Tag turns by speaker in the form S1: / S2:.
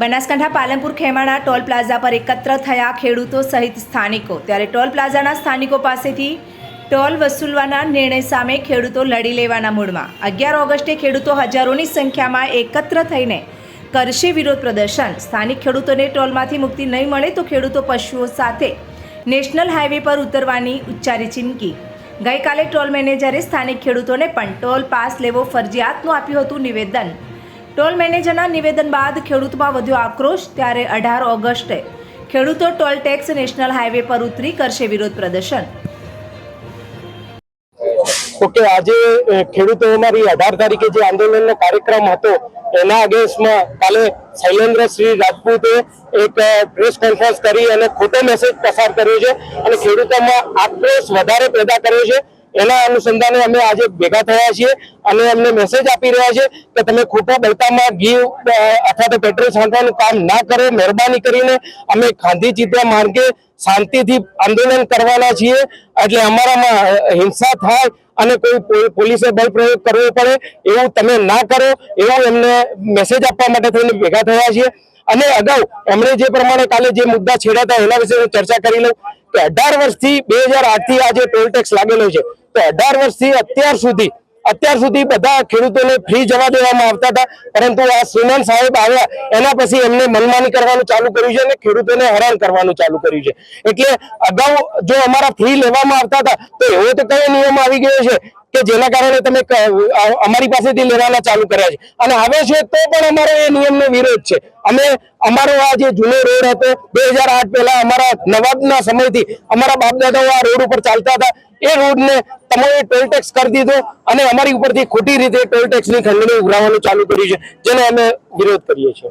S1: Banaskantha Palanpur Khemana toll plaza પર એકત્ર થયા ખેડૂતો સહિત સ્થાનિકો. ત્યારે ટોલ પ્લાઝાના સ્થાનિકો પાસેથી ટોલ વસૂલવાના નિર્ણય સામે ખેડૂતો લડી લેવાના મૂડમાં. અગિયાર ઓગસ્ટે ખેડૂતો હજારોની સંખ્યામાં એકત્ર થઈને કરશે વિરોધ પ્રદર્શન. સ્થાનિક ખેડૂતોને ટોલમાંથી મુક્તિ નહીં મળે તો ખેડૂતો પશુઓ સાથે નેશનલ હાઈવે પર ઉતરવાની ઉચ્ચારી ચીમકી. ગઈકાલે ટોલ મેનેજરે સ્થાનિક ખેડૂતોને પણ ટોલ પાસ લેવો ફરજિયાતનું આપ્યું હતું નિવેદન. ટોલ મેનેજરના નિવેદન બાદ ખેડૂતમાં વધુ આક્રોશ ત્યારે અઢાર ઓગસ્ટે ખેડૂતો ટોલ ટેક્સ નેશનલ હાઈવે પર ઉતરી કરશે વિરોધ પ્રદર્શન.
S2: ઓકે, આજે ખેડૂતોના ખેડૂતો અમારી અઢાર તારીખે જે આંદોલનનો કાર્યક્રમ હતો, એના અગેન્સ્ટમાં કાલે શૈલેન્દ્ર શ્રી રાજપૂતે એક પ્રેસ કોન્ફરન્સ કરી અને ખોટો મેસેજ પસાર કર્યો છે અને ખેડૂતોમાં આક્રોશ વધારે પેદા કર્યો છે. એના અનુસંધાને અમે આજે ભેગા થયા છીએ અને અમને મેસેજ આપી રહ્યા છે કે તમે ખોટા બળતામાં ઘી અથવા તો પેટ્રોલ છાંટવાનું કામ ના કરો, મહેરબાની કરીને અમે ખાંધી ચિત્રા માર્ગે શાંતિથી આંદોલન કરવાના છીએ. એટલે અમારામાં હિંસા થાય અને કોઈ પોલીસે બળ પ્રયોગ કરવો પડે એવું તમે ના કરો, એવું એમને મેસેજ આપવા માટે થઈને ભેગા થયા છીએ. અને અગાઉ એમણે જે પ્રમાણે કાલે જે મુદ્દા છેડ્યા હતા એના વિશે ચર્ચા કરી લઉં કે અઢાર વર્ષથી બે હજાર આઠથી આ જે ટોલ ટેક્સ લાગેલો છે, તો અઢાર વર્ષથી અત્યાર સુધી અત્યાર સુધી બધા ખેડૂતોને ફ્રી જવા દેવામાં આવતા હતા, પરંતુ આ શ્રીમાન સાહેબ આવ્યા, એના પછી એમને મનમાની કરવાનું ચાલુ કર્યું છે અને ખેડૂતોને હેરાન કરવાનું ચાલુ કર્યું છે. એટલે અગાઉ જો અમારા ફ્રી લેવામાં આવતા હતા, તો એવો તો કયો નિયમ આવી ગયો છે કે જેના કારણે તમે અમારી પાસેથી લેવાના ચાલુ કર્યા છે. અને આવે છે તો પણ અમારો એ નિયમનો વિરોધ છે. અમે અમારો આ જે જૂનો રોડ હતો, બે હજાર આઠ પહેલા અમારા નવાબના સમયથી અમારા બાપદાદાઓ આ રોડ ઉપર ચાલતા હતા. એ રોડને તમે ટોલ ટેક્સ કરી દીધો અને અમારી ઉપરથી ખોટી રીતે ટોલ ટેક્સની ખંડણી ઉઘરાવવાનું ચાલુ કર્યું છે, જેનો અમે વિરોધ કરીએ છીએ.